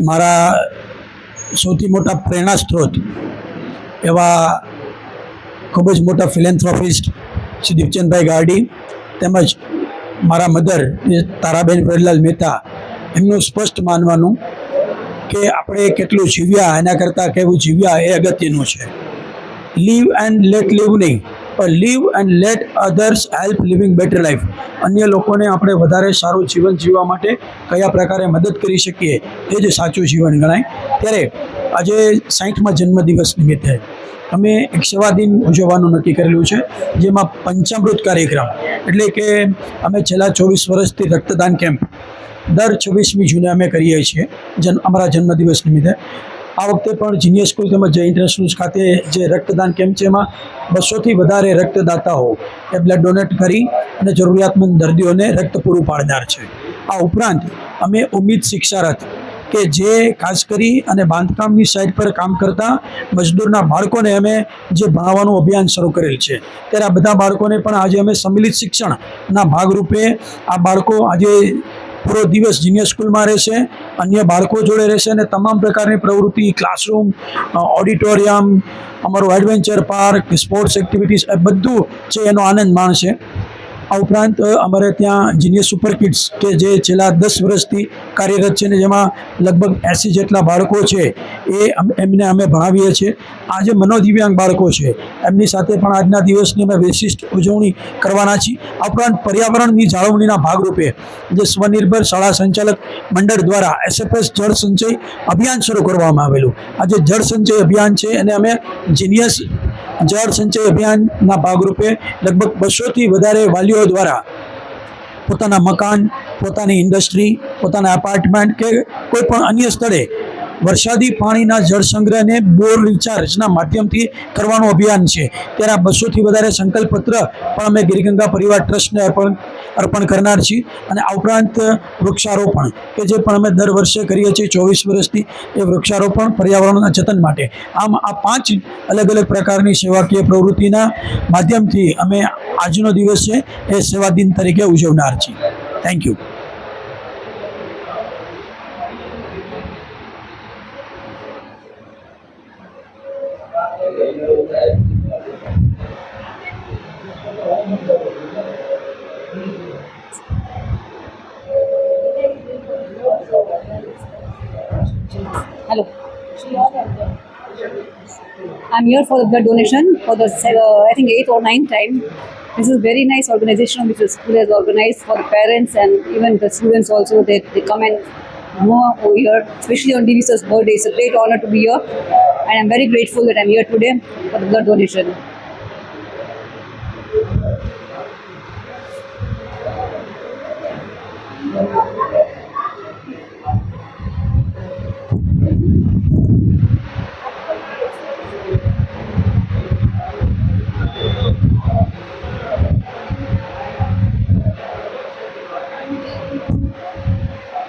મારા સૌથી મોટા પ્રેરણા સ્ત્રોત એવા ખૂબ જ મોટા ફિલેન્થ્રોફિસ્ટ શ્રી દીપચંદભાઈ ગાર્ડી તેમજ મારા મધર તારાબેન પ્રહલાલ મહેતા એમનું સ્પષ્ટ માનવાનું કે આપણે કેટલું જીવ્યા એના કરતાં કેવું જીવ્યા એ અગત્યનું છે. લીવ એન્ડ લેટ લીવ નહીં. Live and let others help living better life અન્ય લોકોને આપણે વધારે સારું જીવન જીવવા માટે કયા પ્રકારે મદદ કરી શકીએ એ જ સાચું જીવન ગણાય. ત્યારે આજે સાઠમાં જન્મદિવસ નિમિત્તે અમે એક સેવા દિન ઉજવવાનું નક્કી કરેલું છે, જેમાં પંચામૃત કાર્યક્રમ. એટલે કે અમે છેલ્લા ચોવીસ વર્ષથી રક્તદાન કેમ્પ દર છવ્વીસમી જૂને અમે કરીએ છીએ, જન, અમારા જન્મદિવસ નિમિત્તે. આ વખતે પણ જીનિયર સ્કૂલ તેમજ જય ઇન્ટરનેશનલ ખાતે જે રક્તદાન કેમ્પ છે એમાં બસોથી વધારે રક્તદાતાઓ એ બ્લડ ડોનેટ કરી અને જરૂરિયાતમંદ દર્દીઓને રક્ત પૂરું પાડનાર છે. આ ઉપરાંત અમે ઉમ્મીદ શિક્ષારથ કે જે ખાસ કરી અને બાંધકામની સાઈડ પર કામ કરતા મજદૂરના બાળકોને અમે જે ભણાવવાનું અભિયાન શરૂ કરેલ છે ત્યારે આ બધા બાળકોને પણ આજે અમે સંમિલિત શિક્ષણના ભાગરૂપે આ બાળકો આજે પૂરો દિવસ જુનિયર સ્કૂલમાં રહેશે, અન્ય બાળકો જોડે રહેશે અને તમામ પ્રકારની પ્રવૃત્તિ ક્લાસરૂમ ઓડિટોરિયમ અમારું એડવેન્ચર પાર્ક સ્પોર્ટ્સ એક્ટિવિટીઝ એ બધું છે એનો આનંદ માણશે. આ ઉપરાંત અમારે ત્યાં જીનિયર સુપર કિડ્સ કે જે છેલ્લા દસ વર્ષથી કાર્યરત છે ને જેમાં લગભગ એંસી જેટલા બાળકો છે, એ એમને અમે ભણાવીએ છીએ. આ જે મનોદિવ્યાંગ બાળકો છે એમની સાથે પણ આજના દિવસની અમે વિશિષ્ટ ઉજવણી કરવાના છીએ. આ ઉપરાંત પર્યાવરણની જાળવણીના ભાગરૂપે જે સ્વનિર્ભર શાળા સંચાલક મંડળ દ્વારા એસએફએસ જળ સંચય અભિયાન શરૂ કરવામાં આવેલું. આ જે જળ સંચય અભિયાન છે એને અમે જીનિયસ જળ સંચય અભિયાનના ભાગરૂપે લગભગ બસોથી વધારે વાલીઓ દ્વારા પોતાના મકાન, પોતાની ઇન્ડસ્ટ્રી, પોતાના એપાર્ટમેન્ટ કે કોઈ પણ અન્ય સ્થળે વરસાદી પાણીના જળ સંગ્રહને બોર રિચાર્જના માધ્યમથી કરવાનું અભિયાન છે. ત્યારે આ બસોથી વધારે સંકલ્પપત્ર પણ અમે ગિરિગંગા પરિવાર ટ્રસ્ટને અર્પણ અર્પણ કરનાર છીએ અને આ ઉપરાંત વૃક્ષારોપણ, કે જે પણ અમે દર વર્ષે કરીએ છીએ ચોવીસ વર્ષથી એ વૃક્ષારોપણ પર્યાવરણના જતન માટે. આમ આ પાંચ અલગ અલગ પ્રકારની સેવાકીય પ્રવૃત્તિના માધ્યમથી અમે આજનો દિવસ છે એ સેવા દિન તરીકે ઉજવનાર છીએ. Thank you Hello. I'm here for the blood donation for the uh, I think eighth or ninth time. This is very nice organization which the school has organized for the parents and even the students also. They, they come and more over here, especially on Divisa's birthday. It's a great honor to be here, and I'm very grateful that I'm here today for the blood donation. stem cell.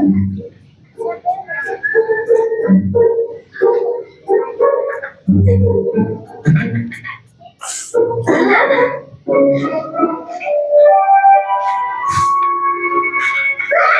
happen.